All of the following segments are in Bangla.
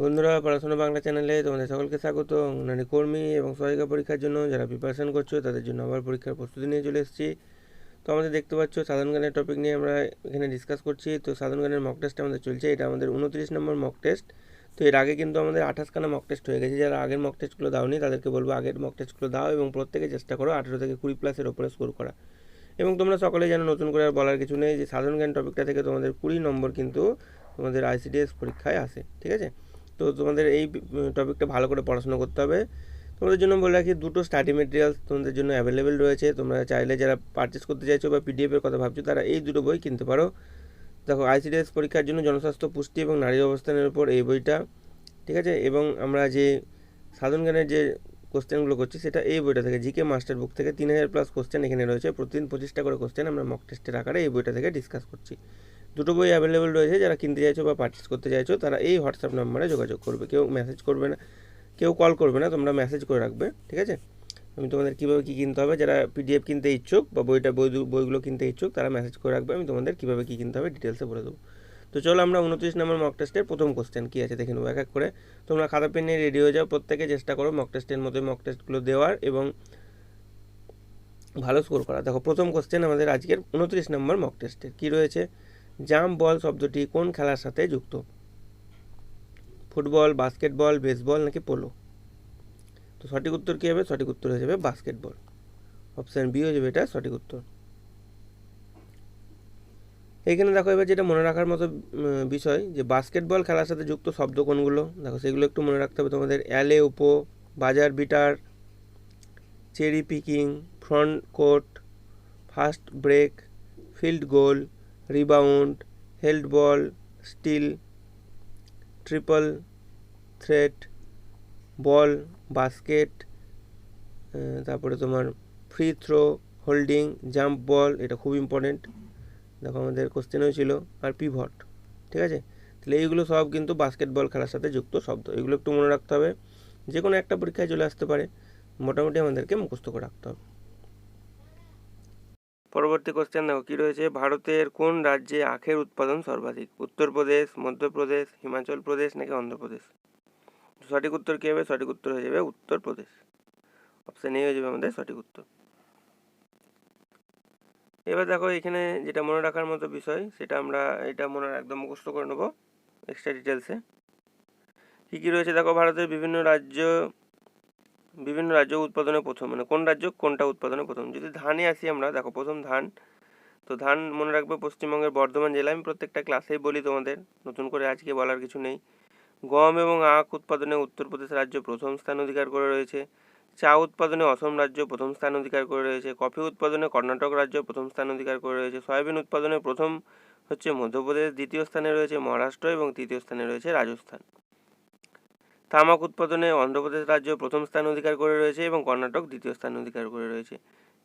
বন্ধুরা, পড়াশোনা বাংলা চ্যানেলে তোমাদের সকলকে স্বাগত অঙ্গনারী কর্মী এবং সহায়িকা পরীক্ষার জন্য যারা প্রিপারেশন করছ, তাদের জন্য আবার পরীক্ষার প্রস্তুতি নিয়ে চলে এসেছি। তো আমাদের দেখতে পাচ্ছ, সাধারণ জ্ঞানের টপিক নিয়ে আমরা এখানে ডিসকাস করছি। তো সাধারণ জ্ঞানের মক টেস্ট আমাদের চলছে। এটা আমাদের উনত্রিশ নম্বর মক টেস্ট তো এর আগে কিন্তু আমাদের আঠাশখানা মক টেস্ট হয়ে গেছে। যারা আগের মক টেস্টগুলো দাওনি, তাদেরকে বলব আগের মক টেস্টগুলো দাও এবং প্রত্যেকে চেষ্টা করো আঠেরো থেকে কুড়ি প্লাসের ওপরে স্কোর করা। এবং তোমরা সকলে যেন নতুন করে আর বলার কিছু নেই যে সাধারণ জ্ঞান টপিকটা থেকে তোমাদের কুড়ি নম্বর কিন্তু তোমাদের আইসিডিএস পরীক্ষায় আসে। ঠিক আছে? তো তোমাদের এই টপিকটা ভালো করে পড়াশোনা করতে হবে। তোমাদের জন্য বলে রাখি, দুটো স্টাডি মেটেরিয়ালস তোমাদের জন্য অ্যাভেলেবেল রয়েছে। তোমরা চাইলে যারা পারচেস করতে চাইছো বা পিডিএফের কথা ভাবছ, তারা এই দুটো বই কিনতে পারো। দেখো আইসিডিএস পরীক্ষার জন্য জনস্বাস্থ্য, পুষ্টি এবং নারী অবস্থানের উপর এই বইটা, ঠিক আছে? এবং আমরা যে সাধারণ জ্ঞানের যে কোশ্চেনগুলো করছি, সেটা এই বইটা থেকে জিকে মাস্টার বুক থেকে তিন হাজার প্লাস কোশ্চেন এখানে রয়েছে। প্রতিদিন পঁচিশটা করে কোশ্চেন আমরা মক টেস্টের আকারে এই বইটা থেকে ডিসকাস করছি। দুটো বই অ্যাভেলেবেল রয়েছে, যারা কিনতে চাইছো বা পারচেস করতে চাইছো, তারা এই হোয়াটসঅ্যাপ নাম্বারে যোগাযোগ করবে। কেউ মেসেজ করবে না, কেউ কল করবে না, তোমরা মেসেজ করে রাখবে, ঠিক আছে? আমি তোমাদের কীভাবে কী কিনতে হবে, যারা পিডিএফ কিনতে ইচ্ছুক বা বইটা বই বইগুলো কিনতে ইচ্ছুক, তারা মেসেজ করে রাখবে, আমি তোমাদের কীভাবে কী কিনতে হবে ডিটেলসে বলে দেবো। তো চলো আমরা উনত্রিশ নম্বর মক টেস্টের প্রথম কোশ্চেন কী আছে, দেখে নেব এক এক করে। তোমরা খাতা, পেন নিয়ে রেডি হয়ে যাও, প্রত্যেকে চেষ্টা করো মক টেস্টের মতো মক টেস্টগুলো দেওয়ার এবং ভালো স্কোর করা দেখো, প্রথম কোশ্চেন আমাদের আজকের উনত্রিশ নম্বর মক টেস্টের কী রয়েছে? জাম্প বল শব্দটি কোন খেলার সাথে যুক্ত? ফুটবল, বাস্কেটবল, বেসবল নাকি পোলো? তো সঠিক উত্তর কী হবে? সঠিক উত্তর হয়ে যাবে বাস্কেটবল। অপশান বি হয়ে যাবে এটা সঠিক উত্তর। এইখানে দেখো এবার যেটা মনে রাখার মতো বিষয় যে বাস্কেটবল খেলার সাথে যুক্ত শব্দ কোনগুলো? দেখো সেগুলো একটু মনে রাখতে হবে তোমাদের। Alley oop buzzer beater, cherry picking, front court, fast break, field goal rebound held ball steal triple threat ball basket তারপরে তোমার free throw holding jump ball এটা খুব ইম্পর্টেন্ট দেখো আমাদের কোশ্চেনও ছিল আর পিভট ঠিক আছে? তাহলে এইগুলো সব কিন্তু বাস্কেটবল খেলার সাথে যুক্ত শব্দ। এগুলো একটু মনে রাখতে হবে যে কোনো একটা পরীক্ষায় চলে আসতে পারে। মোটামুটি আমাদেরকে মুখস্থ করে রাখতে হবে। পরবর্তী কোশ্চেন দেখো, কী রয়েছে? ভারতের কোন রাজ্যে আখের উৎপাদন সর্বাধিক? উত্তরপ্রদেশ, মধ্যপ্রদেশ, হিমাচল প্রদেশ নাকি অন্ধ্রপ্রদেশ? সঠিক উত্তর কী হবে? সঠিক উত্তর হয়ে যাবে উত্তরপ্রদেশ। অপশান এ হয়ে যাবে আমাদের সঠিক উত্তর। এবার দেখো, এখানে যেটা মনে রাখার মতো বিষয়, সেটা আমরা এটা মনে একদম মুখস্থ করে নেব এক্সট্রা ডিটেলসে কী কী রয়েছে? দেখো, ভারতের বিভিন্ন রাজ্য বিভিন্ন রাজ্য উৎপাদনে প্রথম মানে কোন রাজ্য কোনটা উৎপাদনে প্রথম? যদি ধানে আসি আমরা, দেখো প্রথম ধান, তো ধান মনে রাখবে পশ্চিমবঙ্গের বর্ধমান জেলা, আমি প্রত্যেকটা ক্লাসেই বলি তোমাদের, নতুন করে আজকে বলার কিছু নেই। গম এবং আখ উৎপাদনে উত্তরপ্রদেশ রাজ্য প্রথম স্থান অধিকার করে রয়েছে। চা উৎপাদনে অসম রাজ্য প্রথম স্থান অধিকার করে রয়েছে। কফি উৎপাদনে কর্ণাটক রাজ্য প্রথম স্থান অধিকার করে রয়েছে। সয়াবিন উৎপাদনে প্রথম হচ্ছে মধ্যপ্রদেশ, দ্বিতীয় স্থানে রয়েছে মহারাষ্ট্র এবং তৃতীয় স্থানে রয়েছে রাজস্থান। তামাক উৎপাদনে অন্ধ্রপ্রদেশ রাজ্য প্রথম স্থান অধিকার করে রয়েছে এবং কর্ণাটক দ্বিতীয় স্থান অধিকার করে রয়েছে।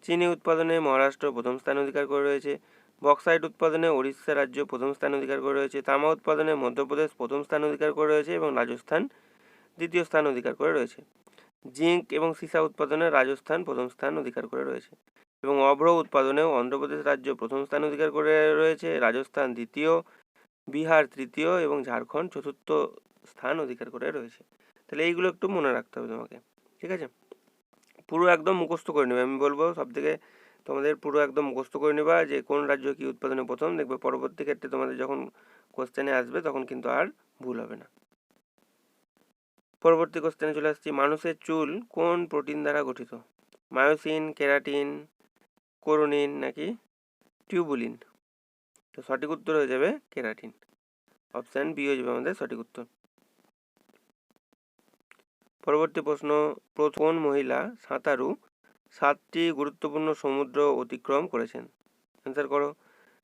চিনি উৎপাদনে মহারাষ্ট্র প্রথম স্থান অধিকার করে রয়েছে। বক্সাইট উৎপাদনে ওড়িশা রাজ্য প্রথম স্থান অধিকার করে রয়েছে। তামা উৎপাদনে মধ্যপ্রদেশ প্রথম স্থান অধিকার করে রয়েছে এবং রাজস্থান দ্বিতীয় স্থান অধিকার করে রয়েছে। জিঙ্ক এবং সীসা উৎপাদনে রাজস্থান প্রথম স্থান অধিকার করে রয়েছে এবং অভ্র উৎপাদনেও অন্ধ্রপ্রদেশ রাজ্য প্রথম স্থান অধিকার করে রয়েছে। রাজস্থান দ্বিতীয়, বিহার তৃতীয় এবং ঝাড়খণ্ড চতুর্থ স্থান অধিকার করে রয়েছে। তাহলে এইগুলো একটু মনে রাখতে হবে তোমাকে, ঠিক আছে? পুরো একদম মুখস্থ করে নেবে। আমি বলব সব থেকে তোমাদের পুরো একদম মুখস্থ করে নেবা যে কোন রাজ্য কী উৎপাদনে প্রথম। দেখবে পরবর্তী ক্ষেত্রে তোমাদের যখন কোশ্চেনে আসবে তখন কিন্তু আর ভুল হবে না। পরবর্তী কোশ্চেনে চলে আসছি, মানুষের চুল কোন প্রোটিন দ্বারা গঠিত? মায়োসিন, কেরাটিন, কোরোনিন নাকি টিউবুলিন? তো সঠিক উত্তর হয়ে যাবে কেরাটিন। অপশান বি হয়ে যাবে আমাদের সঠিক উত্তর। পরবর্তী প্রশ্ন কোন মহিলা সাঁতারু সাতটি গুরুত্বপূর্ণ সমুদ্র অতিক্রম করেছেন? অ্যান্সার করো।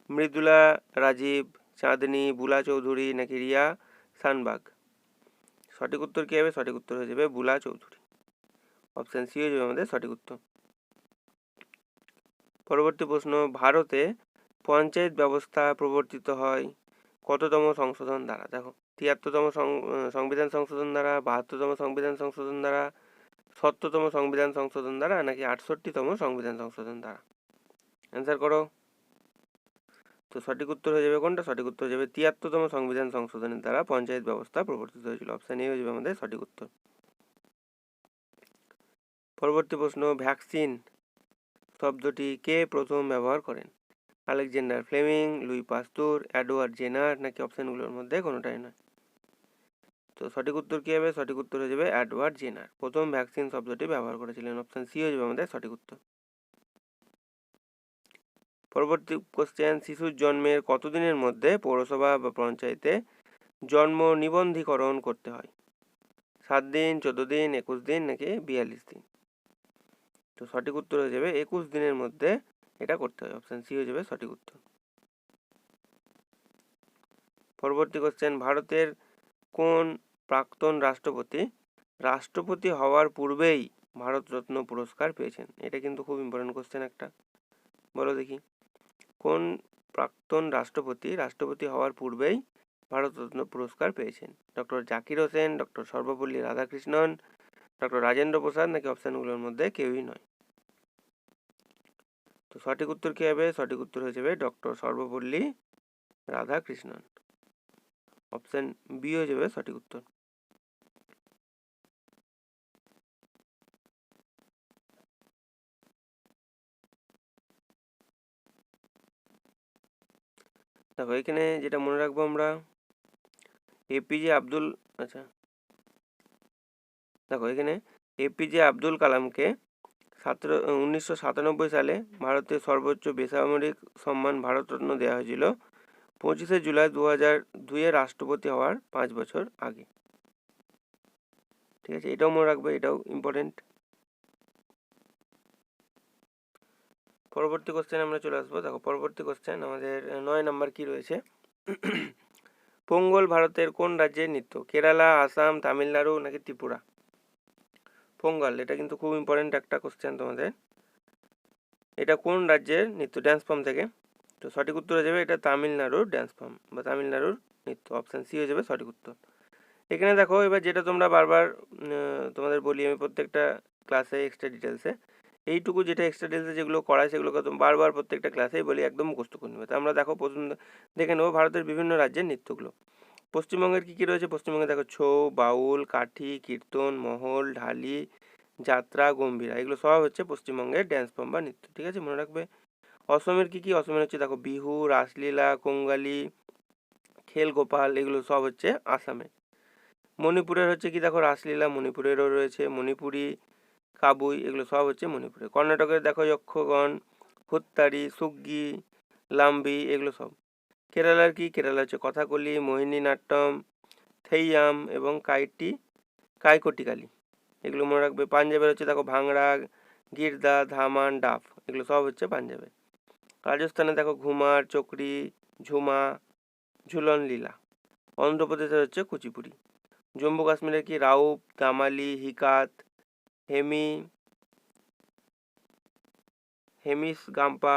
মৃদুলা, রাজীব, চাঁদনি, বুলা চৌধুরী নাকি রিয়া সানবাগ? সঠিক উত্তর কী হবে? সঠিক উত্তর হয়ে যাবে বুলা চৌধুরী। অপশান সি হয়ে যাবে আমাদের সঠিক উত্তর। পরবর্তী প্রশ্ন, ভারতে পঞ্চায়েত ব্যবস্থা প্রবর্তিত হয় কততম সংশোধন দ্বারা? দেখো তিয়াত্তরতম সংবিধান সংশোধন দ্বারা, বাহাত্তরতম সংবিধান সংশোধন দ্বারা, সত্তরতম সংবিধান সংশোধন দ্বারা, নাকি আটষট্টিতম সংবিধান সংশোধন দ্বারা? অ্যান্সার করো। তো সঠিক উত্তর হয়ে যাবে কোনটা? সঠিক উত্তর হয়ে যাবে তিয়াত্তরতম সংবিধান সংশোধনের দ্বারা পঞ্চায়েত ব্যবস্থা প্রবর্তিত হয়েছিল। অপশান এ হয়ে যাবে আমাদের সঠিক উত্তর। পরবর্তী প্রশ্ন ভ্যাকসিন শব্দটি কে প্রথম ব্যবহার করেন? Alexander Fleming, Louis Pasteur Edward Jenner নাকি অপশানগুলোর মধ্যে কোনোটাই নয়? তো সঠিক উত্তর কী হবে? সঠিক উত্তর হয়ে যাবে অ্যাডওয়ার্ড জেনার। প্রথম ভ্যাকসিন শব্দটি ব্যবহার করেছিলেন। অপশান সি হয়ে যাবে আমাদের সঠিক উত্তর। পরবর্তী কোশ্চেন শিশুর জন্মের কতদিনের মধ্যে পৌরসভা বা পঞ্চায়েতে জন্ম নিবন্ধীকরণ করতে হয়? সাত দিন, চোদ্দ দিন, একুশ দিন নাকি বিয়াল্লিশ দিন? তো সঠিক উত্তর হয়ে যাবে একুশ দিনের মধ্যে এটা করতে হবে। অপশান সি হয়ে যাবে সঠিক উত্তর। পরবর্তী কোশ্চেন ভারতের কোন প্রাক্তন রাষ্ট্রপতি রাষ্ট্রপতি হওয়ার পূর্বেই ভারতরত্ন পুরস্কার পেয়েছেন? এটা কিন্তু খুব ইম্পর্টেন্ট কোশ্চেন একটা। বলো দেখি। কোন প্রাক্তন রাষ্ট্রপতি রাষ্ট্রপতি হওয়ার পূর্বেই ভারতরত্ন পুরস্কার পেয়েছেন? Doctor Zakir Hussain doctor Sarvepalli Radhakrishnan doctor Rajendra Prasad নাকি অপশানগুলোর মধ্যে কেউই নয়? তো সঠিক উত্তর কী হবে? সঠিক উত্তর হয়ে যাবে doctor Sarvepalli Radhakrishnan. Option B হয়ে যাবে সঠিক উত্তর। দেখো, এখানে যেটা মনে রাখব আমরা এপিজে আব্দুল আচ্ছা। দেখো, এখানে এপিজে আব্দুল কালামকে সতেরো, উনিশশো সাতানব্বই সালে ভারতের সর্বোচ্চ বেসামরিক সম্মান ভারতরত্ন দেওয়া হয়েছিল। পঁচিশে জুলাই দু হাজার দুইয়ে রাষ্ট্রপতি হওয়ার পাঁচ বছর আগে। ঠিক আছে, এটাও মনে রাখবে, এটাও ইম্পর্টেন্ট পরবর্তী কোশ্চেন আমরা চলে আসব। দেখো, পরবর্তী কোশ্চেন আমাদের নয় নাম্বার কি রয়েছে? পোঙ্গল ভারতের কোন রাজ্যের নৃত্য? কেরালা, আসাম, তামিলনাড়ু নাকি ত্রিপুরা? পোঙ্গল এটা কিন্তু খুব ইম্পর্টেন্ট একটা কোশ্চেন তোমাদের। এটা কোন রাজ্যের নৃত্য? ড্যান্স ফর্ম থেকে। তো সঠিক উত্তর হয়ে যাবে এটা তামিলনাড়ুর ড্যান্স ফর্ম বা তামিলনাড়ুর নৃত্য। অপশান সি হয়ে যাবে সঠিক উত্তর। এখানে দেখো, এবার যেটা তোমরা বারবার তোমাদের বলি, আমি প্রত্যেকটা ক্লাসে এক্সট্রা ডিটেলসে এইটুকু যেটা এক্সট্রা ডিটেলসে যেগুলো করায় সেগুলোকে তুমি বারবার প্রত্যেকটা ক্লাসেই বলি, একদম মুখস্থ করে নেবে। তো আমরা দেখো, প্রথম দেখে নেব ভারতের বিভিন্ন রাজ্যের নৃত্যগুলো। পশ্চিমবঙ্গের কী কী রয়েছে? পশ্চিমবঙ্গে দেখো ছৌ, বাউল, কাঠি, কীর্তন, মহল, ঢালি, যাত্রা, গম্ভীরা, এগুলো সব হচ্ছে পশ্চিমবঙ্গের ড্যান্স ফর্ম বা নৃত্য, ঠিক আছে? মনে রাখবে? অসমের কী কী? অসমের হচ্ছে দেখো বিহু, রাসলীলা, কঙ্গালি খেল গোপাল এগুলো সব হচ্ছে আসামে। মণিপুরের হচ্ছে কি? দেখো রাসলীলা মণিপুরেরও রয়েছে, মণিপুরি, কাবুই, এগুলো সব হচ্ছে মণিপুরে। কর্ণাটকের দেখো যক্ষগণ হুত্তারি সুগ্গি, লাম্বি, এগুলো সব। কেরালার কি? কেরালা হচ্ছে কথাকলি মোহিনী নাট্যম থেইয়াম এবং কাইটি, কাইকটিকালি। এগুলো মনে রাখবে। পাঞ্জাবের হচ্ছে দেখো ভাংড়া, গিরদা, ধামান, ডাফ, এগুলো সব হচ্ছে পাঞ্জাবে। রাজস্থানে দেখো ঘুমার, চকরি, ঝুমা, ঝুলন লীলা। অন্ধ্রপ্রদেশের হচ্ছে কুচিপুড়ি। জম্মু কাশ্মীরের কি? রাউপ, দামালি, হিকাত, হেমি, হেমিস, গাম্পা,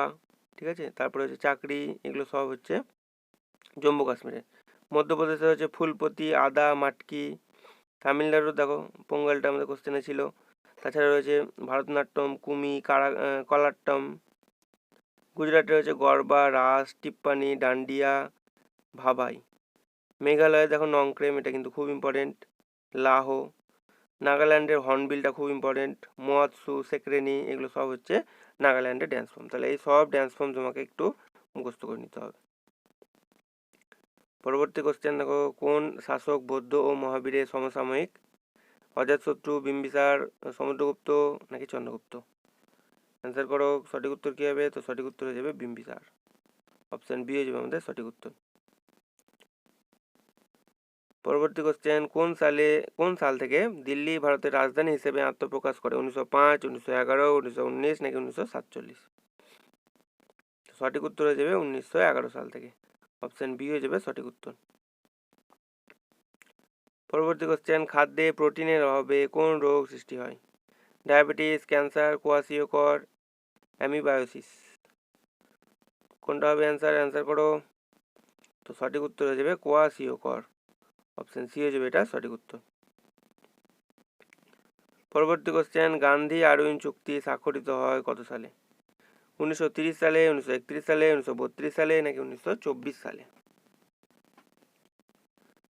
ঠিক আছে? তারপরে হচ্ছে চাকরি, এগুলো সব হচ্ছে জম্মু কাশ্মীরে। মধ্যপ্রদেশে হচ্ছে ফুলপতি, আদা, মাটকি, তামিলনাড়ু, দেখো, পোঙ্গলটা আমাদের কোশ্চেনে ছিল। তাছাড়া রয়েছে ভারতনাট্যম, কুমি, কারা কলাট্টম। গুজরাটে রয়েছে গরবা, রাস টিপ্পানি ডান্ডিয়া ভাবাই মেঘালয়ে দেখো নংক্রেম, এটা কিন্তু খুব ইম্পর্টেন্ট লাহো, নাগাল্যান্ডের হর্নবিলটা খুব ইম্পর্টেন্ট মোয়াৎসু সেক্রেনি, এগুলো সব হচ্ছে নাগাল্যান্ডের ড্যান্স ফর্ম তাহলে এই সব ড্যান্স ফর্ম তোমাকে একটু মুখস্থ করে নিতে হবে। পরবর্তী কোশ্চেন দেখো, কোন শাসক, বৌদ্ধ ও মহাবীরের সমসাময়িক? অজাতশত্রু বিম্বিসার, সমুদ্রগুপ্ত নাকি চন্দ্রগুপ্ত? অ্যান্সার করো, সঠিক উত্তর কী হবে? তো সঠিক উত্তর হয়ে যাবে বিম্বিসার। অপশান বি হয়ে যাবে আমাদের সঠিক উত্তর। পরবর্তী কোশ্চেন কোন সালে, কোন সাল থেকে দিল্লি ভারতের রাজধানী হিসেবে আত্মপ্রকাশ করে? উনিশশো পাঁচ, উনিশশো এগারো, উনিশশো উনিশ নাকি উনিশশো সাতচল্লিশ? সঠিক উত্তর হয়ে যাবে উনিশশো এগারো সাল থেকে। অপশান বি হয়ে যাবে সঠিক উত্তর। পরবর্তী কোশ্চেন খাদ্যে প্রোটিনের অভাবে কোন রোগ সৃষ্টি হয়? Diabetes, cancer kwashiorkor amoebiasis. কোনটা হবে অ্যান্সার অ্যান্সার করো। তো সঠিক উত্তর হয়ে যাবে কোয়াসিওকর অপশান সি হয়ে যাবে এটা সঠিক উত্তর। পরবর্তী কোশ্চেন গান্ধী আরউইন চুক্তি স্বাক্ষরিত হয় কত সালে? উনিশশো সালে, উনিশশো একত্রিশ সালে, উনিশশো বত্রিশ সালে, নাকি উনিশশো চব্বিশ সালে?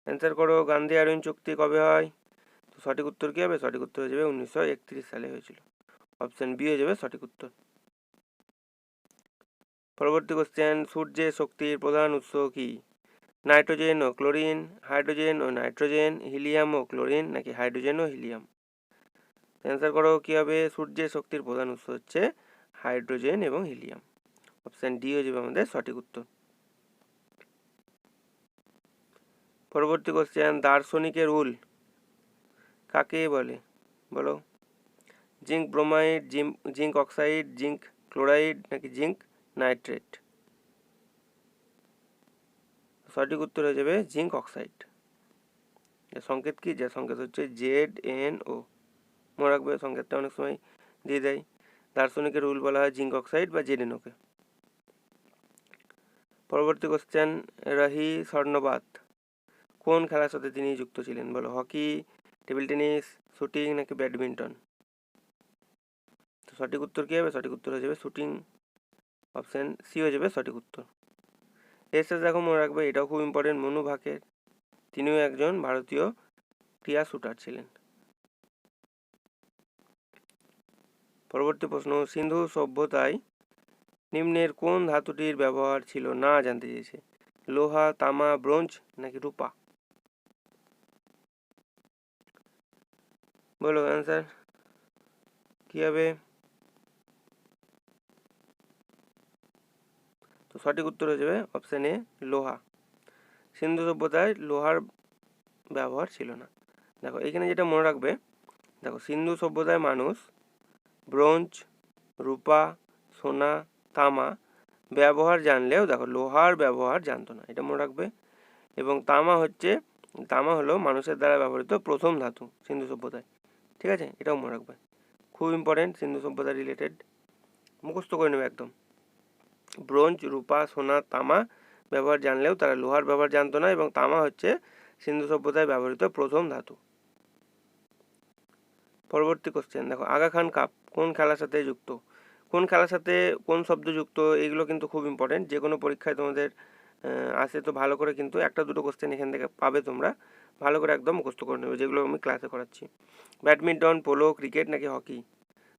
অ্যান্সার করো, গান্ধী আরউইন চুক্তি কবে হয়? তো সঠিক উত্তর কী হবে? সঠিক উত্তর হয়ে যাবে উনিশশো একত্রিশ সালে হয়েছিল। অপশান বি হয়ে যাবে সঠিক উত্তর। পরবর্তী কোশ্চেন সূর্যের শক্তির প্রধান উৎস কি? নাইট্রোজেন ও ক্লোরিন, হাইড্রোজেন ও নাইট্রোজেন, হিলিয়াম ও ক্লোরিন, নাকি হাইড্রোজেন ও হিলিয়াম? অ্যান্সার করো, কী হবে? সূর্যের শক্তির প্রধান উৎস হচ্ছে হাইড্রোজেন এবং হিলিয়াম। অপশান ডি হয়ে যাবে আমাদের সঠিক উত্তর। পরবর্তী কোশ্চেন দার্শনিকের উল। কাকে বলে? বলো। Zinc bromide zinc oxide, zinc chloride নাকি জিঙ্ক নাইট্রেট? সঠিক উত্তর হয়ে যাবে জিঙ্ক অক্সাইড। সংকেত কি? যার সংকেত হচ্ছে জেড এন ও। মনে রাখবে সংকেতটা অনেক সময় দিয়ে দেয়। দার্শনিকের রুল বলা হয় জিঙ্ক অক্সাইড বা ওকে। পরবর্তী কোশ্চেন রাহি স্বর্ণবাদ। কোন খেলার সাথে তিনি যুক্ত ছিলেন? বলো, হকি, টেবিল টেনিস, শুটিং নাকি ব্যাডমিন্টন? তো সঠিক উত্তর কী হবে? সঠিক উত্তর হয়ে যাবে শুটিং। অপশান সি হয়ে যাবে সঠিক উত্তর। এর সাথে দেখো মনে রাখবে, এটাও খুব ইম্পর্টেন্ট মনু ভাকের। তিনিও একজন ভারতীয় ক্রিয়া শুটার ছিলেন। পরবর্তী প্রশ্ন, সিন্ধু সভ্যতায় নিম্নের কোন ধাতুটির ব্যবহার ছিল না জানতে চেয়েছে? লোহা, তামা, ব্রোঞ্জ নাকি রূপা? বলো অ্যান্সার কী হবে? তো সঠিক উত্তর হয়ে যাবে অপশান এ লোহা। সিন্ধু সভ্যতায় লোহার ব্যবহার ছিল না। দেখো, এখানে যেটা মনে রাখবে, দেখো, সিন্ধু সভ্যতায় মানুষ ব্রোঞ্জ, রূপা, সোনা, তামা ব্যবহার জানলেও দেখো লোহার ব্যবহার জানতো না, এটা মনে রাখবে। এবং তামা হচ্ছে, তামা হলো মানুষের দ্বারা ব্যবহৃত প্রথম ধাতু সিন্ধু সভ্যতায়, ঠিক আছে? এটাও মনে রাখবে। খুব ইম্পর্টেন্ট সিন্ধু সভ্যতা রিলেটেড মুখস্থ করে নেবে একদম। ব্রোঞ্জ, রূপা, সোনা, তামা ব্যবহার জানলেও তারা লোহার ব্যবহার জানতো না এবং তামা হচ্ছে সিন্ধু সভ্যতায় ব্যবহৃত প্রথম ধাতু। পরবর্তী কোশ্চেন দেখো, আগা খান কাপ। কোন খেলার সাথে যুক্ত, কোন খেলার সাথে কোন শব্দ যুক্ত, এগুলো কিন্তু খুব ইম্পর্টেন্ট যে কোনো পরীক্ষায় তোমাদের আসে তো ভালো করে কিন্তু একটা দুটো কোশ্চেন এখান থেকে পাবে তোমরা। ভালো করে একদম মুখস্থ করে নেবে, যেগুলো আমি ক্লাসে করাচ্ছি। ব্যাডমিন্টন, পোলো, ক্রিকেট নাকি হকি?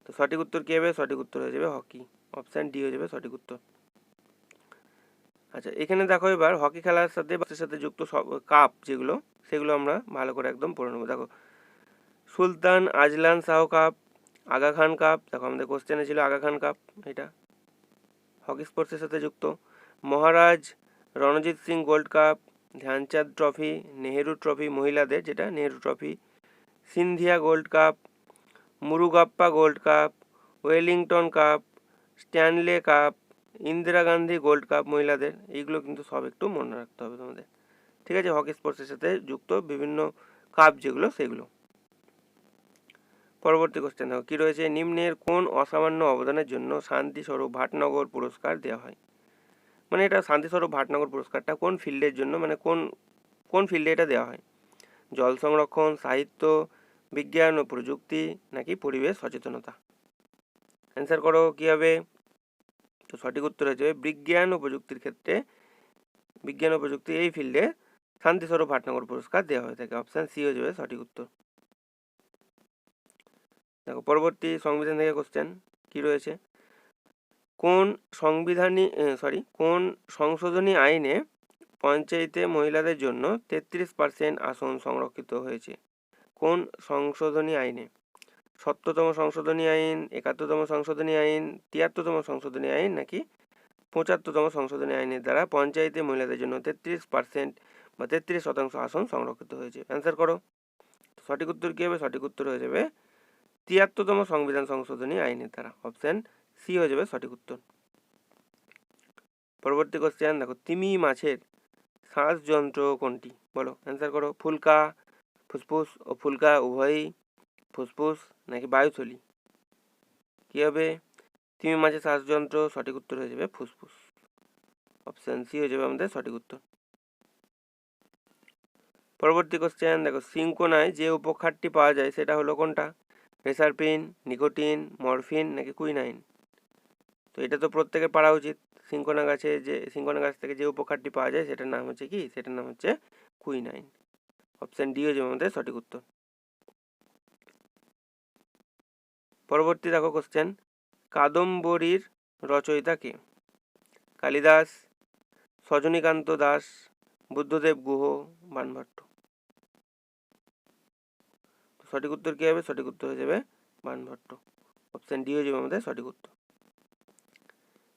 তো সঠিক উত্তর কী হবে? সঠিক উত্তর হয়ে যাবে হকি। অপশান ডি হয়ে যাবে সঠিক উত্তর। আচ্ছা এখানে দেখো এবার হকি খেলার সাথে বাসের সাথে যুক্ত সব কাপ যেগুলো, সেগুলো আমরা ভালো করে একদম পড়ে নেব। দেখো, Sultan, Azlan Shah cup Aga Khan cup দেখো আমাদের কোশ্চেনে ছিল আগা খান কাপ এটা হকি স্পোর্টসের সাথে যুক্ত। Maharaj Ranjit Singh gold cup Dhyan Chand trophy Nehru trophy মহিলাদের, যেটা Nehru trophy Scindia gold cup Murugappa gold cup Wellington cup Stanley cup Indira Gandhi gold cup মহিলাদের, এইগুলো কিন্তু সব একটু মনে রাখতে হবে তোমাদের। ঠিক আছে হকি স্পোর্টসের সাথে যুক্ত বিভিন্ন কাপ যেগুলো, সেগুলো। পরবর্তী কোশ্চেন দেখো। কী রয়েছে? নিম্নের কোন অসামান্য অবদানের জন্য শান্তিস্বরূপ ভাটনগর পুরস্কার দেওয়া হয়? মানে এটা শান্তিস্বরূপ ভাটনগর পুরস্কারটা কোন ফিল্ডের জন্য? মানে কোন কোন ফিল্ডে এটা দেওয়া হয়? জল সংরক্ষণ, সাহিত্য, বিজ্ঞান ও প্রযুক্তি নাকি পরিবেশ সচেতনতা? অ্যান্সার করো কী হবে? তো সঠিক উত্তর হয়েছে বিজ্ঞান ও প্রযুক্তির ক্ষেত্রে, বিজ্ঞান ও প্রযুক্তি এই ফিল্ডে শান্তিস্বরূপ ভাটনগর পুরস্কার দেওয়া হয়ে থাকে। অপশান সি হয়ে যাবে সঠিক উত্তর। দেখো, পরবর্তী সংবিধান থেকে কোশ্চেন কি রয়েছে? কোন সংবিধানী সরি কোন সংশোধনী আইনে পঞ্চায়েতে মহিলাদের জন্য তেত্রিশ পার্সেন্ট আসন সংরক্ষিত হয়েছে? কোন সংশোধনী আইনে? সত্তরতম সংশোধনী আইন, একাত্তরতম সংশোধনী আইন, তিয়াত্তরতম সংশোধনী আইন নাকি পঁচাত্তরতম সংশোধনী আইনের দ্বারা পঞ্চায়েতে মহিলাদের জন্য তেত্রিশ পার্সেন্ট বা তেত্রিশ শতাংশ আসন সংরক্ষিত হয়েছে? অ্যান্সার করো। সঠিক উত্তর কী হবে? সঠিক উত্তর হয়ে যাবে তিয়াত্তরতম সংবিধান সংশোধনী আইনের দ্বারা অপশান সি হয়ে যাবে সঠিক উত্তর। পরবর্তী কোশ্চেন দেখো তিমি মাছের শ্বাসযন্ত্র কোনটি? বলো অ্যান্সার করো, ফুলকা, ফুসফুস ও ফুলকা উভয়ই ফুসফুস নাকি বায়ুথলি? কী হবে? তিমি মাছের শ্বাসযন্ত্র সঠিক উত্তর হয়ে যাবে ফুসফুস। অপশান সি হয়ে যাবে আমাদের সঠিক উত্তর। পরবর্তী কোশ্চেন দেখো সিঙ্কোনায় যে উপখারটি পাওয়া যায় সেটা হলো কোনটা? রেসারপিন নিকোটিন, মরফিন নাকি কুইনাইন? তো এটা তো প্রত্যেকের পারা উচিত। সিঙ্কোনা গাছে যে, সিঙ্কোনা গাছ থেকে যে উপকারটি পাওয়া যায় সেটার নাম হচ্ছে কি? সেটার নাম হচ্ছে কুইনাইন। অপশান ডি হচ্ছে আমাদের সঠিক উত্তর। পরবর্তী দেখো কোশ্চেন কাদম্বরীর রচয়িতা কে? কালিদাস, সজনীকান্ত দাস, বুদ্ধদেব গুহ, বানভট্ট। সঠিক উত্তর কী হবে? সঠিক উত্তর হয়ে যাবে বানভট্ট অপশান ডি হয়ে যাবে আমাদের সঠিক উত্তর।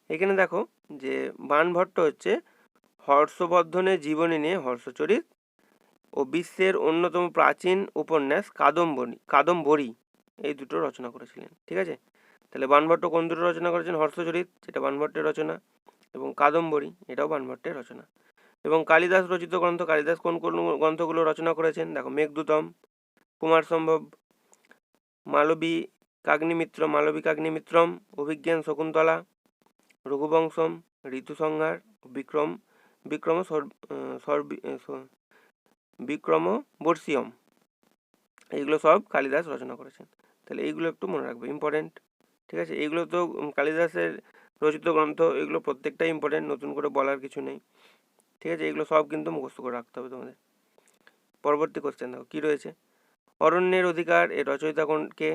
এখানে দেখো যে বানভট্ট হচ্ছে হর্ষবর্ধনের জীবনী নিয়ে হর্ষচরিত ও বিশ্বের অন্যতম প্রাচীন উপন্যাস কাদম্বরী কাদম্বরী। এই দুটো রচনা করেছিলেন, ঠিক আছে? তাহলে বানভট্ট কোন দুটো রচনা করেছেন? হর্ষচরিত, যেটা বানভট্টের রচনা, এবং কাদম্বরী, এটাও বানভট্টের রচনা। এবং কালিদাস রচিত গ্রন্থ, কালিদাস কোন কোন গ্রন্থগুলো রচনা করেছেন? দেখো মেঘদূতম কুমার সম্ভব, মালবী কাগ্নিমিত্র, মালবী কাগ্নিমিত্রম, অভিজ্ঞান শকুন্তলা, রঘুবংশম, ঋতুসংহার, বিক্রম বিক্রম বিক্রম বর্ষিয়ম। এইগুলো সব কালিদাস রচনা করেছেন। তাহলে এইগুলো একটু মনে রাখবে ইম্পর্টেন্ট ঠিক আছে? এইগুলো তো কালিদাসের রচিত গ্রন্থ, এগুলো প্রত্যেকটাই ইম্পর্টেন্ট নতুন করে বলার কিছু নেই। ঠিক আছে? এগুলো সব কিন্তু মুখস্থ করে রাখতে হবে তোমাদের। পরবর্তী কোশ্চেন দেখো, কী রয়েছে? অরণ্যের অধিকার এর রচয়িতা কোনকে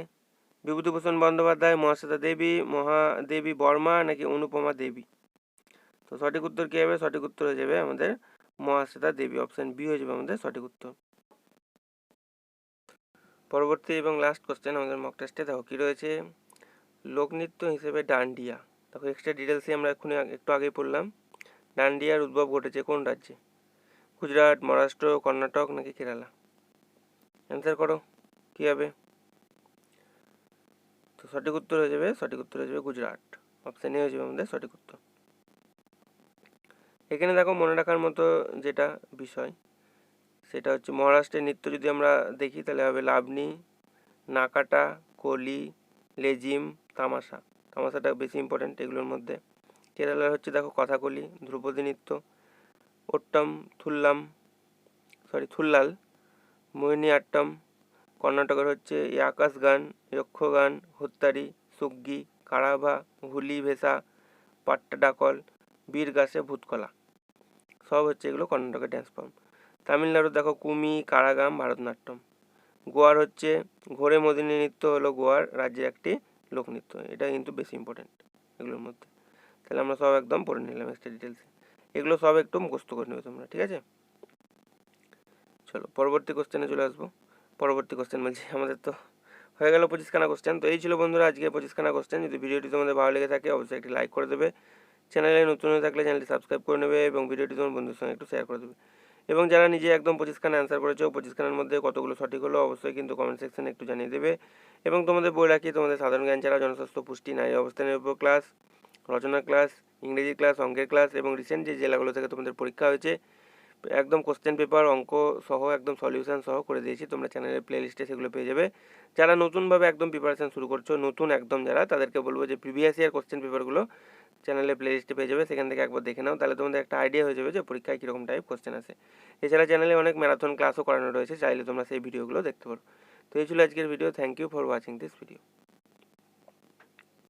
বিভূতিভূষণ বন্দ্যোপাধ্যায় মহাশ্বেতা দেবী মহাদেবী বর্মা নাকি অনুপমা দেবী? তো সঠিক উত্তর কী হবে? সঠিক উত্তর হয়ে যাবে আমাদের মহাশ্বেতা দেবী অপশান বি হয়ে যাবে আমাদের সঠিক উত্তর। পরবর্তী এবং লাস্ট কোশ্চেন আমাদের মক টেস্টে দেখো কী রয়েছে? লোকনৃত্য হিসেবে ডান্ডিয়া। দেখো এক্সট্রা ডিটেলসে আমরা এক্ষুনি একটু আগেই পড়লাম। ডান্ডিয়ার উদ্ভব ঘটেছে কোন রাজ্যে? গুজরাট, মহারাষ্ট্র, কর্ণাটক নাকি কেরালা? অ্যান্সার করো, কী হবে? তো সঠিক উত্তর হয়ে যাবে, সঠিক উত্তর হয়ে যাবে গুজরাট। অপশান হয়ে যাবে আমাদের সঠিক উত্তর। এখানে দেখো মনে রাখার মতো যেটা বিষয়, সেটা হচ্ছে মহারাষ্ট্রের নৃত্য যদি আমরা দেখি, তাহলে হবে লাবনি নাকাটা, কলি, লেজিম, তামাশা। তামাশাটা বেশি ইম্পর্টেন্ট এগুলোর মধ্যে। কেরালার হচ্ছে দেখো কথাকলি, ধ্রুপদী নৃত্য, ওট্টম, থুল্লাম সরি থুল্লাল। মোহিনী আট্টম কর্ণাটকের হচ্ছে আকাশ গান যক্ষগান হত্যারি সুগ্গি, কারাভা, হুলি ভেসা পাট্টা ডাকল বীর বীরগাছে ভূতকলা। সব হচ্ছে এগুলো কর্ণাটকের ড্যান্স ফর্ম তামিলনাড়ু দেখো, কুমি, কারাগাম, ভারতনাট্যম। গোয়ার হচ্ছে ঘোরে মদিনী নৃত্য হলো গোয়ার রাজ্যের একটি লোকনৃত্য এটা কিন্তু বেশি ইম্পর্টেন্ট এগুলোর মধ্যে। তাহলে আমরা সব একদম পড়ে নিলাম এক্সট্রা ডিটেলসে এগুলো সব একটু মুখস্থ করে নেবে তোমরা, ঠিক আছে? চলো, পরবর্তী কোশ্চেনে চলে আসব। পরবর্তী কোশ্চেন বলছি, আমাদের তো হয়ে গেল পঁচিশখানা কোশ্চেন তো এই ছিল বন্ধুরা আজকে পঁচিশখানা কোশ্চেন যদি ভিডিওটি তোমাদের ভালো লেগে থাকে, অবশ্যই একটি লাইক করে দেবে। চ্যানেলে নতুন হয়ে থাকলে চ্যানেলটি সাবস্ক্রাইব করে নেবে এবং ভিডিওটি তোমার বন্ধুর সঙ্গে একটু শেয়ার করে দেবে। এবং যারা নিজে একদম পঁচিশখানা অ্যান্সার করেছ, পঁচিশখানার মধ্যে কতগুলো সঠিক হলো, অবশ্যই কিন্তু কমেন্ট সেকশনে একটু জানিয়ে দেবে। এবং তোমাদের বই রাখি, তোমাদের সাধারণ জ্ঞান ছাড়া জনস্বাস্থ্য পুষ্টি নারী অবস্থানের উপর ক্লাস রচনা ক্লাস ইংরেজি ক্লাস অঙ্কের ক্লাস এবং রিসেন্ট যে জেলাগুলো থেকে তোমাদের পরীক্ষা হয়েছে একদম কোশ্চেন পেপার অঙ্ক সহ একদম সলিউশন সহ করে দিয়েছি। তোমরা চ্যানেলের প্লে লিস্টে সেগুলো পেয়ে যাবে। যারা নতুনভাবে একদম প্রিপারেশান শুরু করছ, নতুন একদম যারা, তাদেরকে বলব যে প্রিভিয়াস ইয়ার কোশ্চেন পেপারগুলো চ্যানেলে প্লে লিস্টে পেয়ে যাবে। সেখান থেকে একবার দেখে নাও। তাহলে তোমাদের একটা আইডিয়া হয়ে যাবে যে পরীক্ষায় কীরকম টাইপ কোশ্চেন আসে। এছাড়া চ্যানেলে অনেক ম্যারাথন ক্লাসও করানো রয়েছে। চাইলে তোমরা সেই ভিডিওগুলো দেখতে পারো। তো এই ছিল আজকের video thank you for watching this video